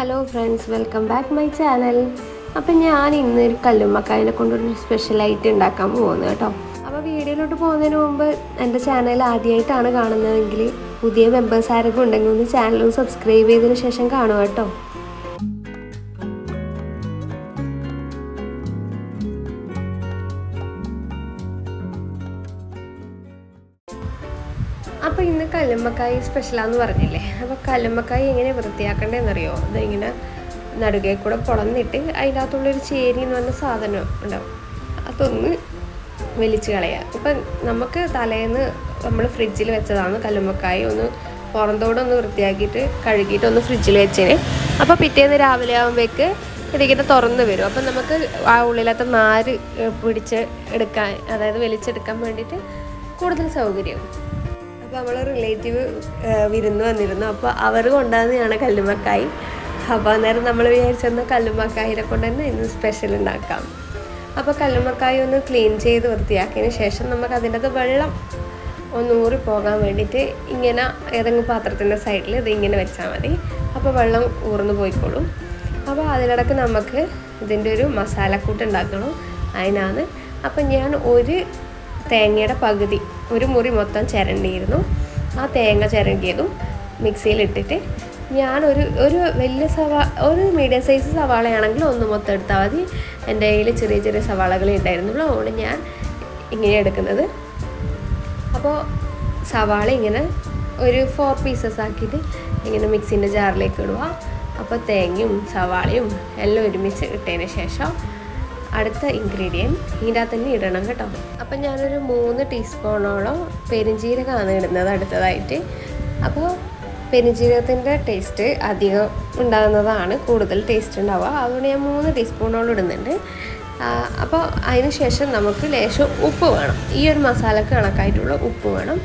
Hello friends welcome back my channel. അപ്പം ഞാൻ ഇന്ന് ഒരു കല്ലുമ്മക്കായനെ കൊണ്ടൊരു സ്പെഷ്യലായിട്ട് ഉണ്ടാക്കാൻ പോകുന്നത് കേട്ടോ. അപ്പോൾ വീഡിയോയിലോട്ട് പോകുന്നതിന് മുമ്പ് എന്റെ ചാനൽ ആദ്യമായിട്ടാണ് കാണുന്നതെങ്കിൽ പുതിയ മെമ്പേഴ്സ് ആരൊക്കെ ഉണ്ടെങ്കിൽ ഒന്ന് ചാനൽ സബ്സ്ക്രൈബ് ചെയ്തതിന് ശേഷം കാണുക കേട്ടോ. അപ്പോൾ ഇന്ന് കല്ലുമ്മക്കായി സ്പെഷ്യലാന്ന് പറഞ്ഞില്ലേ? അപ്പോൾ കല്ലുമ്മക്കായി എങ്ങനെ വൃത്തിയാക്കണ്ടേന്നറിയോ? അതിങ്ങനെ നടുകെ കൂടെ പൊളന്നിട്ട് അതിന്റെ അകത്തുള്ളൊരു ചേരി എന്ന് പറഞ്ഞ സാധനം ഉണ്ടാവും. അതൊന്ന് വലിച്ചു കളയുക ഇപ്പം നമുക്ക് തലേന്ന് നമ്മൾ ഫ്രിഡ്ജിൽ വെച്ചതാണ് കല്ലുമ്മക്കായി. ഒന്ന് പുറന്തോടൊന്ന് വൃത്തിയാക്കിയിട്ട് കഴുകിയിട്ട് ഒന്ന് ഫ്രിഡ്ജിൽ വെച്ചേനെ. അപ്പോൾ പിറ്റേന്ന് രാവിലെ ആകുമ്പോഴേക്ക് ഇതിങ്ങനെ തുറന്ന് വരും. അപ്പം നമുക്ക് ആ ഉള്ളിലത്തെ നാര് പിടിച്ച് എടുക്കാൻ അതായത് വലിച്ചെടുക്കാൻ വേണ്ടിയിട്ട് കൂടുതൽ സൗകര്യം. നമ്മൾ റിലേറ്റീവ് വിരുന്ന് വന്നിരുന്നു. അപ്പോൾ അവർ കൊണ്ടുവന്നതാണ് കല്ലുമക്കായി അപ്പോൾ അന്നേരം നമ്മൾ വിചാരിച്ചെന്നാൽ കല്ലുമക്കായിനെ കൊണ്ട് തന്നെ ഇന്ന് സ്പെഷ്യൽ ഉണ്ടാക്കാം. അപ്പോൾ കല്ലുമക്കായി ഒന്ന് ക്ലീൻ ചെയ്ത് വൃത്തിയാക്കിയതിന് ശേഷം നമുക്ക് അതിന്റെ വെള്ളം ഒന്ന് ഊറി പോകാൻ വേണ്ടിയിട്ട് ഇങ്ങനെ ഏതെങ്കിലും പാത്രത്തിന്റെ സൈഡിൽ ഇത് ഇങ്ങനെ വെച്ചാൽ മതി. അപ്പോൾ വെള്ളം ഊർന്നു പോയിക്കോളും. അപ്പോൾ അതിനിടക്ക് നമുക്ക് ഇതിന്റെ ഒരു മസാലക്കൂട്ട് ഉണ്ടാക്കണം. അതിനാണ്. അപ്പം ഞാൻ ഒരു തേങ്ങയുടെ പകുതി ഒരു മുറി മൊത്തം ചിരണ്ടിയിരുന്നു. ആ തേങ്ങ ചിരണ്ടിയതും മിക്സിയിലിട്ടിട്ട് ഞാനൊരു ഒരു വലിയ സവാ ഒരു മീഡിയം സൈസ് സവാളയാണെങ്കിൽ ഒന്ന് മൊത്തം എടുത്താൽ മതി. എന്റെ കയ്യിൽ ചെറിയ ചെറിയ സവാളകളെ ഉണ്ടായിരുന്നുള്ളൂ. അതുകൊണ്ട് ഞാൻ ഇങ്ങനെ എടുക്കുന്നത്. അപ്പോൾ സവാള ഇങ്ങനെ ഒരു ഫോർ പീസസ് ആക്കിയിട്ട് ഇങ്ങനെ മിക്സിന്റെ ജാറിലേക്ക് ഇടുക. അപ്പോൾ തേങ്ങയും സവാളയും എല്ലാം ഒരുമിച്ച് ഇട്ടതിന് ശേഷം അടുത്ത ഇൻഗ്രീഡിയന്റ് ഇതിന്റെ തന്നെ ഇടണം കേട്ടോ. അപ്പം ഞാനൊരു മൂന്ന് ടീസ്പൂണോളം പെരിഞ്ജീരകമാണ് ഇടുന്നത് അടുത്തതായിട്ട്. അപ്പോൾ പെരിഞ്ജീരകത്തിന്റെ ടേസ്റ്റ് അധികം ഉണ്ടാകുന്നതാണ് കൂടുതൽ ടേസ്റ്റ് ഉണ്ടാവുക. അതുകൊണ്ട് ഞാൻ മൂന്ന് ടീസ്പൂണോളം ഇടുന്നുണ്ട്. അപ്പോൾ അതിന് ശേഷം നമുക്ക് ലേശം ഉപ്പ് വേണം. ഈ ഒരു മസാലക്ക് കണക്കായിട്ടുള്ള ഉപ്പ് വേണം.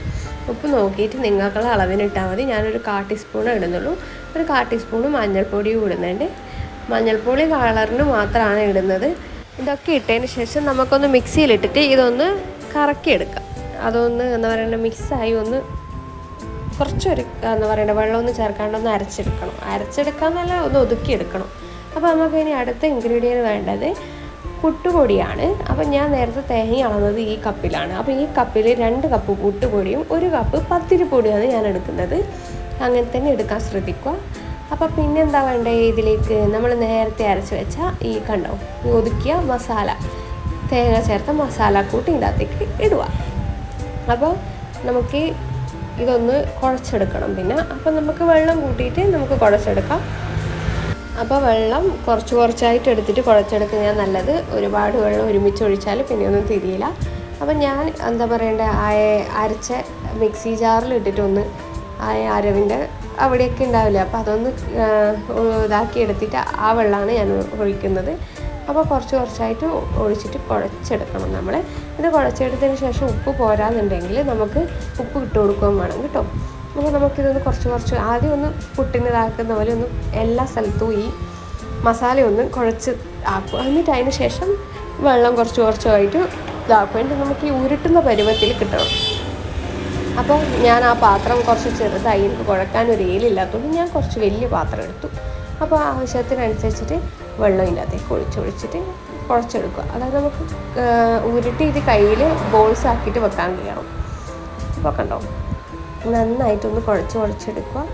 ഉപ്പ് നോക്കിയിട്ട് നിങ്ങൾക്കുള്ള അളവിന് ഇട്ടാൽ മതി. ഞാനൊരു കാ ടീസ്പൂൺ ഇടുന്നുള്ളൂ. ഒരു കാ ടീസ്പൂൺ മഞ്ഞൾപ്പൊടിയും ഇടുന്നുണ്ട്. മഞ്ഞൾപ്പൊടി കളറിന് മാത്രമാണ് ഇടുന്നത്. ഇതൊക്കെ ഇട്ടതിന് ശേഷം നമുക്കൊന്ന് മിക്സിയിലിട്ടിട്ട് ഇതൊന്ന് കറക്കിയെടുക്കാം. അതൊന്ന് എന്താ പറയുക മിക്സായി ഒന്ന് കുറച്ചൊരു എന്താ പറയുക വെള്ളം ഒന്ന് ചേർക്കാണ്ട് ഒന്ന് അരച്ചെടുക്കണം. അരച്ചെടുക്കാന്നല്ല ഒന്ന് ഒതുക്കിയെടുക്കണം. അപ്പോൾ നമുക്ക് ഇനി അടുത്ത ഇൻഗ്രീഡിയന്റ് വേണ്ടത് പുട്ടുപൊടിയാണ്. അപ്പം ഞാൻ നേരത്തെ തേങ്ങ അളന്നത് ഈ കപ്പിലാണ്. അപ്പോൾ ഈ കപ്പിൽ രണ്ട് കപ്പ് പുട്ടുപൊടിയും ഒരു കപ്പ് പത്തിരിപ്പൊടിയാണ് ഞാൻ എടുക്കുന്നത്. അങ്ങനെ തന്നെ എടുക്കാൻ ശ്രദ്ധിക്കുക. അപ്പോൾ പിന്നെ എന്താ വേണ്ടേ ഇതിലേക്ക്? നമ്മൾ നേരത്തെ അരച്ച് വെച്ച ഈ കണ്ടോ? ഒതുക്കിയ മസാല. തേങ്ങ ചേർത്ത മസാല കൂട്ടി ഇതിനകത്തേക്ക് ഇടുക. അപ്പോൾ നമുക്ക് ഇതൊന്ന് കുഴച്ചെടുക്കണം പിന്നെ. അപ്പോൾ നമുക്ക് വെള്ളം കൂട്ടിയിട്ട് നമുക്ക് കുഴച്ചെടുക്കാം. അപ്പോൾ വെള്ളം കുറച്ച് കുറച്ചായിട്ട് എടുത്തിട്ട് കുഴച്ചെടുക്കുന്നതാണ് നല്ലത് ഒരുപാട് വെള്ളം ഒരുമിച്ച് ഒഴിച്ചാൽ പിന്നെ ഒന്നും തിരിയില്ല. അപ്പം ഞാൻ എന്താ പറയണ്ടേ അരച്ച മിക്സി ജാറിൽ ഇട്ടിട്ടൊന്ന് ആ അരവിന്റെ അവിടെയൊക്കെ ഉണ്ടാവില്ല? അപ്പോൾ അതൊന്ന് ഇതാക്കി എടുത്തിട്ട് ആ വെള്ളമാണ് ഞാൻ ഒഴിക്കുന്നത്. അപ്പോൾ കുറച്ച് കുറച്ചായിട്ട് ഒഴിച്ചിട്ട് കുഴച്ചെടുക്കണം നമ്മൾ ഇത് കുഴച്ചെടുത്തതിന് ശേഷം ഉപ്പ് പോരാന്നുണ്ടെങ്കിൽ നമുക്ക് ഉപ്പ് ഇട്ട് കൊടുക്കുകയും വേണം കേട്ടോ. അപ്പോൾ നമുക്കിതൊന്ന് കുറച്ച് കുറച്ച് ആദ്യം ഒന്ന് പുട്ടിനിതാക്കുന്ന പോലെ ഒന്ന് എല്ലാ സ്ഥലത്തും ഈ മസാല ഒന്ന് കുഴച്ച് ആക്കുക. എന്നിട്ട് അതിന് ശേഷം വെള്ളം കുറച്ച് കുറച്ചായിട്ട് ഇതാക്കുക. എന്നിട്ട് നമുക്ക് ഈ ഉരുട്ടുന്ന പരുവത്തിൽ കിട്ടണം. അപ്പോൾ ഞാൻ ആ പാത്രം കുറച്ച് ചെറുതായി എനിക്ക് കുഴക്കാൻ ഒരു ഏലില്ലാത്തതുകൊണ്ട് ഞാൻ കുറച്ച് വലിയ പാത്രം എടുത്തു. അപ്പോൾ ആവശ്യത്തിനനുസരിച്ചിട്ട് വെള്ളം ഇതിനകത്തേക്ക് ഒഴിച്ചൊഴിച്ചിട്ട് കുഴച്ചെടുക്കുക. അതായത് നമുക്ക് ഉരുട്ടി ഇത് കയ്യിൽ ബോൾസ് ആക്കിയിട്ട് വെക്കാൻ കഴിയണം. അപ്പോൾ കണ്ടോ? നന്നായിട്ടൊന്ന് കുഴച്ച് കുഴച്ചെടുക്കുക.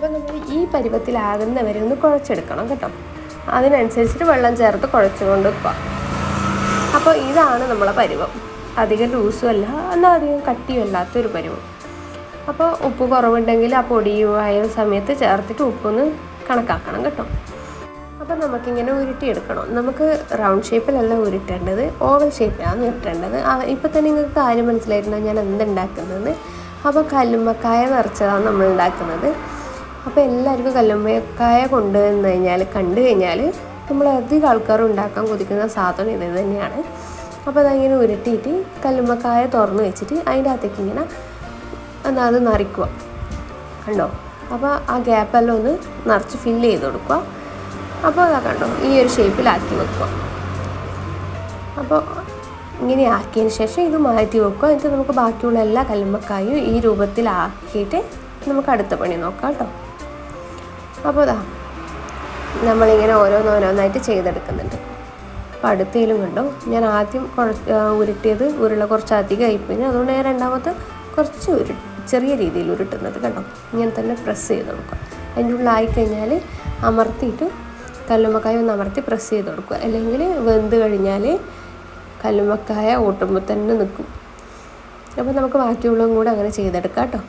അപ്പോൾ നമ്മൾ ഈ പരുവത്തിലാകുന്ന വരെ ഒന്ന് കുഴച്ചെടുക്കണം കേട്ടോ. അതിനനുസരിച്ചിട്ട് വെള്ളം ചേർത്ത് കുഴച്ചുകൊണ്ട് വെക്കുക. അപ്പോൾ ഇതാണ് നമ്മളെ പരുവം. അധികം ലൂസും അല്ല എന്നാൽ അധികം കട്ടിയും അല്ലാത്തൊരു പരുവം. അപ്പോൾ ഉപ്പ് കുറവുണ്ടെങ്കിൽ ആ പൊടിയുമായ സമയത്ത് ചേർത്തിട്ട് ഉപ്പൊന്ന് കണക്കാക്കണം കേട്ടോ. അപ്പോൾ നമുക്കിങ്ങനെ ഉരുട്ടിയെടുക്കണം. നമുക്ക് റൗണ്ട് ഷേപ്പിലല്ല ഉരുട്ടേണ്ടത് ഓവൽ ഷേപ്പിലാണ് ഉരുട്ടേണ്ടത്. ഇപ്പോൾ തന്നെ നിങ്ങൾക്ക് കാര്യം മനസ്സിലായിട്ടുണ്ടോ ഞാൻ എന്തുണ്ടാക്കുന്നത് അപ്പോൾ കല്ലുമ്മക്കായ നിറച്ചതാണ് നമ്മൾ ഉണ്ടാക്കുന്നത് അപ്പോൾ എല്ലാവർക്കും കല്ലുമ്മക്കായ കൊണ്ടുവന്ന് കഴിഞ്ഞാൽ കണ്ടു കഴിഞ്ഞാൽ നമ്മൾ അധികം ആൾക്കാർ ഉണ്ടാക്കാൻ കൊതിക്കുന്ന സാധനം ഇത് തന്നെയാണ്. അപ്പോൾ അതങ്ങനെ ഉരുട്ടിയിട്ട് കല്ലുമ്മക്കായ തുറന്ന് വെച്ചിട്ട് അതിന്റെ അകത്തേക്ക് ഇങ്ങനെ എന്നാൽ അത് നിറയ്ക്കുക കണ്ടോ? അപ്പോൾ ആ ഗ്യാപ്പെല്ലാം ഒന്ന് നിറച്ച് ഫില്ല് ചെയ്ത് കൊടുക്കുക. അപ്പോൾ അതാ കണ്ടോ? ഈ ഒരു ഷേപ്പിലാക്കി വെക്കുക. അപ്പോൾ ഇങ്ങനെ ആക്കിയതിന് ശേഷം ഇത് മാറ്റി വെക്കുക. എന്നിട്ട് നമുക്ക് ബാക്കിയുള്ള എല്ലാ കല്ലുമ്മക്കായും ഈ രൂപത്തിലാക്കിയിട്ട് നമുക്ക് അടുത്ത പണി നോക്കാം കേട്ടോ. അപ്പോൾ അതാ നമ്മളിങ്ങനെ ഓരോന്നോരോന്നായിട്ട് ചെയ്തെടുക്കുന്നുണ്ട്. അപ്പോൾ അടുത്തേലും കണ്ടോ? ഞാൻ ആദ്യം കുറച്ച് ഉരുട്ടിയത് ഉരുള കുറച്ച് അധികം ആയിപ്പോയി അതുകൊണ്ട് ഞാൻ രണ്ടാമത്തെ കുറച്ച് ഉരു ചെറിയ രീതിയിൽ ഉരുട്ടുന്നത് കണ്ടോ? ഇങ്ങനെ തന്നെ പ്രസ് ചെയ്ത് കൊടുക്കുക. അതിന്റെ ഉള്ളിലായി കഴിഞ്ഞാൽ അമർത്തിയിട്ട് കല്ലുമ്മക്കായ ഒന്ന് അമർത്തി പ്രസ് ചെയ്ത് കൊടുക്കുക. അല്ലെങ്കിൽ വെന്ത് കഴിഞ്ഞാൽ കല്ലുമ്മക്കായ ഓട്ടുമ്പോൾ തന്നെ നിൽക്കും. അപ്പോൾ നമുക്ക് ബാക്കിയുള്ളതും കൂടെ അങ്ങനെ ചെയ്തെടുക്കാം കേട്ടോ.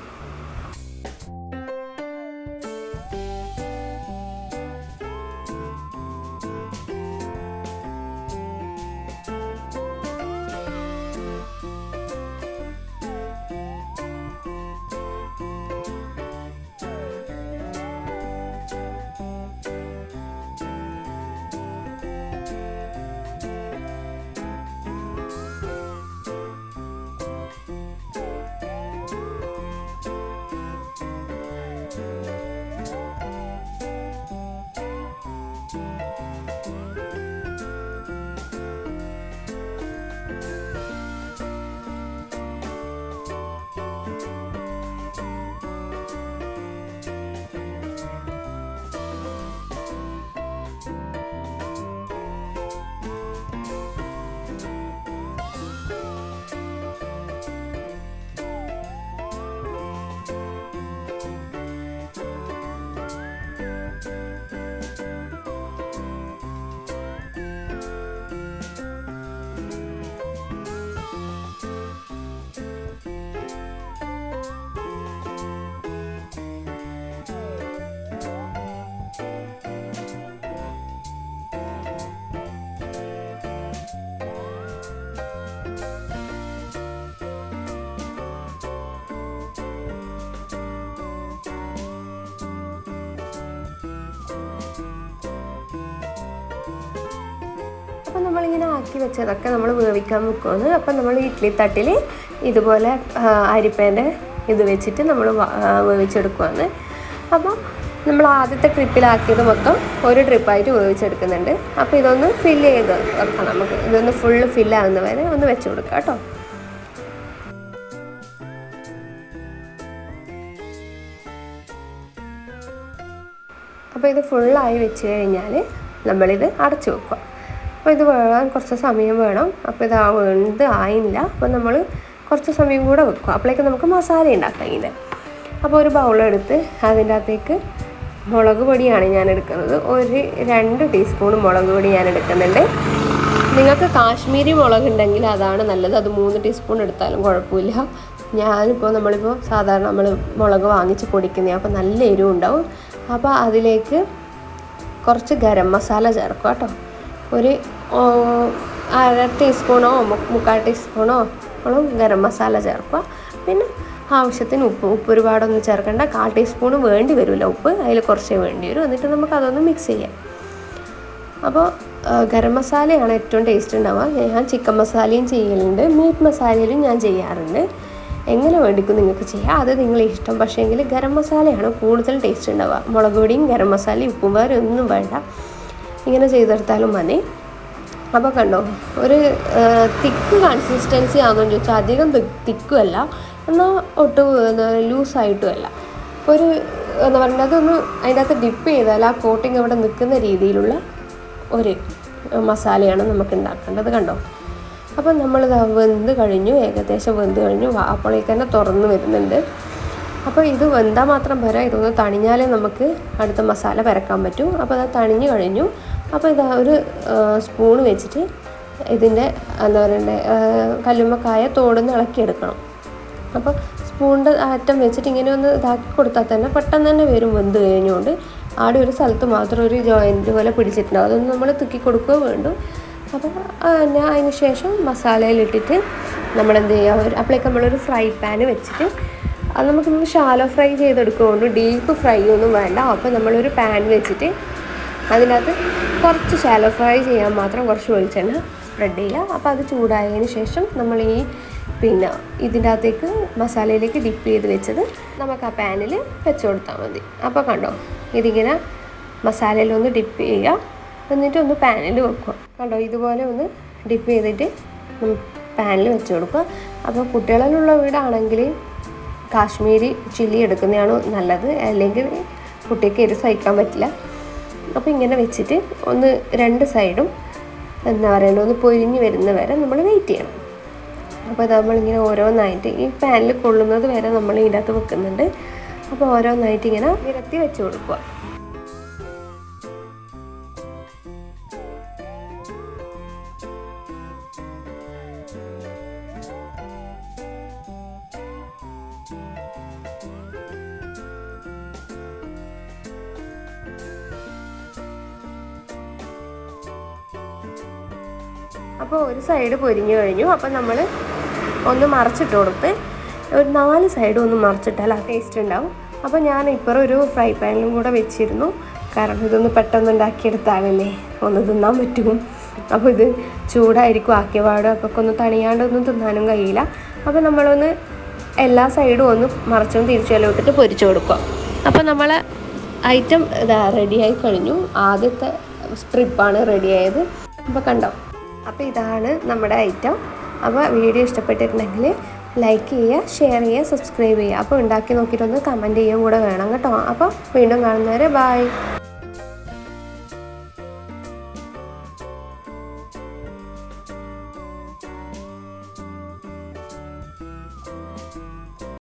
അപ്പം നമ്മളിങ്ങനെ ആക്കി വെച്ചതൊക്കെ നമ്മൾ വേവിക്കാൻ വെക്കുമെന്ന് അപ്പം നമ്മൾ ഇഡ്ലി തട്ടിൽ ഇതുപോലെ അരിപ്പേന്റെ ഇത് വെച്ചിട്ട് നമ്മൾ വേവിച്ചെടുക്കുവാണ്. അപ്പോൾ നമ്മൾ ആദ്യത്തെ ട്രിപ്പിലാക്കിയത് മൊത്തം ഒരു ട്രിപ്പായിട്ട് വേവിച്ചെടുക്കുന്നുണ്ട്. അപ്പോൾ ഇതൊന്ന് ഫില്ല് ചെയ്ത് വെക്കാം നമുക്ക്. ഇതൊന്ന് ഫുള്ള് ഫില്ലാകുന്ന വരെ ഒന്ന് വെച്ച് കൊടുക്കാം കേട്ടോ. അപ്പോൾ ഇത് ഫുള്ളായി വെച്ച് കഴിഞ്ഞാൽ നമ്മളിത് അടച്ചു വെക്കുക. അപ്പോൾ ഇത് വേകാൻ കുറച്ച് സമയം വേണം. അപ്പോൾ ഇത് വെന്ത് ആയില്ല. അപ്പോൾ നമ്മൾ കുറച്ച് സമയം കൂടെ വെക്കുക അപ്പോഴേക്ക് നമുക്ക് മസാല ഉണ്ടാക്കാം ഇങ്ങനെ. അപ്പോൾ ഒരു ബൗളെടുത്ത് അതിന്റെ അകത്തേക്ക് മുളക് പൊടിയാണ് ഞാൻ എടുക്കുന്നത്. ഒരു രണ്ട് ടീസ്പൂൺ മുളക് പൊടി ഞാൻ എടുക്കുന്നുണ്ട്. നിങ്ങൾക്ക് കാശ്മീരി മുളക് ഉണ്ടെങ്കിൽ അതാണ് നല്ലത്. അത് മൂന്ന് ടീസ്പൂൺ എടുത്താലും കുഴപ്പമില്ല. ഞാനിപ്പോൾ നമ്മളിപ്പോൾ സാധാരണ നമ്മൾ മുളക് വാങ്ങിച്ച് പൊടിക്കുന്നത് അപ്പോൾ നല്ല എരിവ് ഉണ്ടാവും അപ്പോൾ അതിലേക്ക് കുറച്ച് ഗരം മസാല ചേർക്കുക കേട്ടോ. ഒരു അര ടീസ്പൂണോ മുക്കാൽ ടീസ്പൂണോ ഓളം ഗരം മസാല ചേർക്കുക. പിന്നെ ആവശ്യത്തിന് ഉപ്പ് ഉപ്പ് ഒരുപാടൊന്നും ചേർക്കേണ്ട. കാൽ ടീസ്പൂൺ വേണ്ടി വരില്ല ഉപ്പ്. അതിൽ കുറച്ചേ വേണ്ടി വരും. എന്നിട്ട് നമുക്ക് അതൊന്ന് മിക്സ് ചെയ്യാം. അപ്പോൾ ഗരം മസാലയാണ് ഏറ്റവും ടേസ്റ്റ് ഉണ്ടാവുക. ഞാൻ ചിക്കൻ മസാലയും ചെയ്യലുണ്ട്. മീറ്റ് മസാലയിലും ഞാൻ ചെയ്യാറുണ്ട്. എങ്ങനെ വേണ്ടിക്കും നിങ്ങൾക്ക് ചെയ്യാം. അത് നിങ്ങളെ ഇഷ്ടം. പക്ഷേ എങ്കിൽ ഗരം മസാലയാണ് കൂടുതൽ ടേസ്റ്റ് ഉണ്ടാവുക. മുളക് പൊടിയും ഗരം മസാലയും ഉപ്പും വേറെ ഒന്നും വേണ്ട. ഇങ്ങനെ ചെയ്തെടുത്താലും മതി. അപ്പോൾ കണ്ടോ ഒരു തിക്ക് കൺസിസ്റ്റൻസി ആണെന്ന് ചോദിച്ചാൽ അധികം തിക്കുമല്ല എന്നാൽ ഒട്ടും ലൂസായിട്ടുമല്ല അപ്പോൾ ഒരു എന്താ പറയുക അതൊന്ന് അതിന്റെ അകത്ത് ഡിപ്പ് ചെയ്താൽ ആ കോട്ടിങ് അവിടെ നിൽക്കുന്ന രീതിയിലുള്ള ഒരു മസാലയാണ് നമുക്ക് ഉണ്ടാക്കേണ്ടത് കണ്ടോ. അപ്പം നമ്മളിത് വെന്ത് കഴിഞ്ഞു ഏകദേശം വെന്ത് കഴിഞ്ഞു അപ്പോഴേക്ക് തന്നെ തുറന്ന് വരുന്നുണ്ട്. അപ്പോൾ ഇത് വെന്താൽ മാത്രം പോരാ ഇതൊന്ന് തണിഞ്ഞാലേ നമുക്ക് അടുത്ത മസാല പരക്കാൻ പറ്റൂ. അപ്പോൾ അത് തണിഞ്ഞു കഴിഞ്ഞു അപ്പോൾ ഇതാ ഒരു സ്പൂൺ വെച്ചിട്ട് ഇതിന്റെ എന്താ പറയണ്ടേ കല്ലുമ്മക്കായ തോടൊന്ന് ഇളക്കിയെടുക്കണം. അപ്പോൾ സ്പൂണിന്റെ അറ്റം വെച്ചിട്ട് ഇങ്ങനെ ഒന്ന് ഇതാക്കി കൊടുത്താൽ തന്നെ പെട്ടെന്ന് തന്നെ വരും വെന്ത് കഴിഞ്ഞുകൊണ്ട്. ആടെ ഒരു സ്ഥലത്ത് മാത്രം ഒരു ജോയിന്റ് പോലെ പിടിച്ചിട്ടുണ്ടാവും അതൊന്നും നമ്മൾ തുക്കി കൊടുക്കുക വേണ്ടു. അപ്പോൾ പിന്നെ അതിന് ശേഷം മസാലയിലിട്ടിട്ട് നമ്മളെന്ത് ചെയ്യുക അപ്പോഴേക്ക് നമ്മളൊരു ഫ്രൈ പാൻ വെച്ചിട്ട് അത് നമുക്ക് ഷാലോ ഫ്രൈ ചെയ്തെടുക്കുകൊണ്ട് ഡീപ്പ് ഫ്രൈ ഒന്നും വേണ്ട. അപ്പോൾ നമ്മളൊരു പാൻ വെച്ചിട്ട് അതിനകത്ത് കുറച്ച് ഷാലോ ഫ്രൈ ചെയ്യാൻ മാത്രം കുറച്ച് വെളിച്ചെണ്ണ സ്പ്രെഡ് ചെയ്യുക. അപ്പോൾ അത് ചൂടായതിന് ശേഷം നമ്മൾ ഈ പിന്നെ ഇതിന്റെ അകത്തേക്ക് മസാലയിലേക്ക് ഡിപ്പ് ചെയ്ത് വെച്ചത് നമുക്ക് ആ പാനിൽ വെച്ച് കൊടുത്താൽ മതി. അപ്പോൾ കണ്ടോ ഇതിങ്ങനെ മസാലയിലൊന്ന് ഡിപ്പ് ചെയ്യുക. എന്നിട്ട് ഒന്ന് പാനിൽ വെക്കുക. കണ്ടോ ഇതുപോലെ ഒന്ന് ഡിപ്പ് ചെയ്തിട്ട് പാനിൽ വെച്ച് കൊടുക്കുക. അപ്പോൾ കുട്ടികളിലുള്ള വീടാണെങ്കിൽ കാശ്മീരി ചില്ലി എടുക്കുന്നതാണ് നല്ലത്. അല്ലെങ്കിൽ കുട്ടിക്ക് എരി സഹിക്കാൻ പറ്റില്ല. അപ്പോൾ ഇങ്ങനെ വെച്ചിട്ട് ഒന്ന് രണ്ട് സൈഡും എന്താ പറയുക ഒന്ന് പൊരിഞ്ഞ് വരുന്ന വരെ നമ്മൾ വെയിറ്റ് ചെയ്യണം. അപ്പോൾ നമ്മളിങ്ങനെ ഓരോന്നായിട്ട് ഈ പാനിൽ കൊള്ളുന്നത് വരെ നമ്മൾ ഇതിനകത്ത് വെക്കുന്നുണ്ട്. അപ്പോൾ ഓരോന്നായിട്ട് ഇങ്ങനെ നിരത്തി വെച്ച് കൊടുക്കുക. സൈഡ് പൊരിഞ്ഞു കഴിഞ്ഞു. അപ്പം നമ്മൾ ഒന്ന് മറച്ചിട്ട് കൊടുത്ത് ഒരു നാല് സൈഡും ഒന്ന് മറച്ചിട്ടാൽ ആ ടേസ്റ്റ് ഉണ്ടാവും. അപ്പോൾ ഞാൻ ഇപ്പുറം ഒരു ഫ്രൈ പാനിലും കൂടെ വെച്ചിരുന്നു. കാരണം ഇതൊന്ന് പെട്ടെന്ന് ഉണ്ടാക്കിയെടുത്താലല്ലേ ഒന്ന് തിന്നാൻ പറ്റും. അപ്പോൾ ഇത് ചൂടായിരിക്കും. ആക്കിയപാട് അപ്പോൾ ഒന്ന് തണിയാണ്ടൊന്നും തിന്നാനും കഴിയില്ല. അപ്പോൾ നമ്മളൊന്ന് എല്ലാ സൈഡും ഒന്ന് മറച്ചും തിരിച്ചും ഇട്ടിട്ട് പൊരിച്ചു കൊടുക്കുക. അപ്പോൾ നമ്മളെ ഐറ്റം ഇതാ റെഡിയായി കഴിഞ്ഞു. ആദ്യത്തെ സ്ട്രിപ്പാണ് റെഡിയായത് അപ്പോൾ കണ്ടോ? അപ്പോൾ ഇതാണ് നമ്മുടെ ഐറ്റം. അപ്പോൾ വീഡിയോ ഇഷ്ടപ്പെട്ടിട്ടുണ്ടെങ്കിൽ ലൈക്ക് ചെയ്യുക ഷെയർ ചെയ്യുക സബ്സ്ക്രൈബ് ചെയ്യുക. അപ്പോൾ ഉണ്ടാക്കി നോക്കിയിട്ടൊന്ന് കമന്റ് ചെയ്യുകയും കൂടെ വേണം കേട്ടോ. അപ്പോൾ വീണ്ടും കാണുന്നവരെ ബായ്